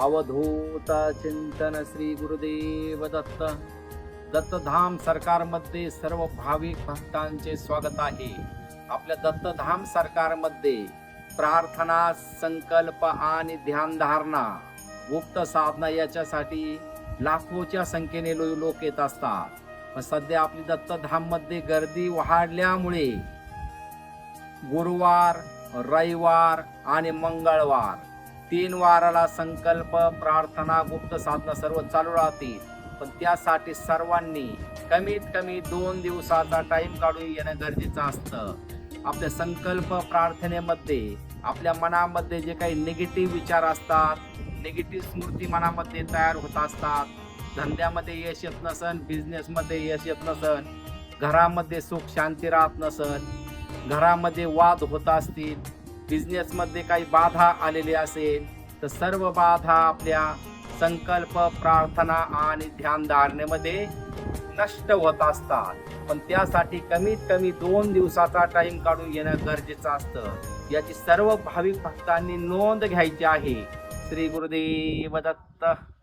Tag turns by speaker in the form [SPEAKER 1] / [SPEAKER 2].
[SPEAKER 1] अवधूत चिंतन श्री गुरुदेव दत्त. दत्तधाम सरकारमध्ये सर्व भाविक भक्तांचे स्वागत आहे. आपल्या दत्तधाम सरकारमध्ये प्रार्थना संकल्प आणि ध्यानधारणा गुप्त साधना याच्यासाठी लाखोच्या संख्येने लोक येत असतात. पण सध्या आपली दत्तधाममध्ये गर्दी वाढल्यामुळे गुरुवार रविवार आणि मंगळवार तीन वाराला संकल्प प्रार्थना गुप्त साधना सर्व चालू राहतील. पण त्यासाठी सर्वांनी कमीत कमी दोन दिवसाचा टाइम काढून येणं गरजेचं असतं. आपल्या संकल्प प्रार्थनेमध्ये आपल्या मनामध्ये जे काही निगेटिव्ह विचार असतात निगेटिव्ह स्मृती मनामध्ये तयार होत असतात. धंद्यामध्ये यश येत नसन बिझनेसमध्ये यश येत नसन घरामध्ये सुख शांती राहत नसन घरामध्ये वाद होत असतील बिझनेसमध्ये काही बाधा आलेली असेल तर सर्व बाधा आपल्या संकल्प प्रार्थना आणि ध्यानधारणेमध्ये नष्ट होत असतात. पण त्यासाठी कमीत कमी दोन दिवसाचा टाइम काढून येणं गरजेचं असतं. याची सर्व भाविक भक्तांनी नोंद घ्यायची आहे. श्री गुरुदेव दत्त.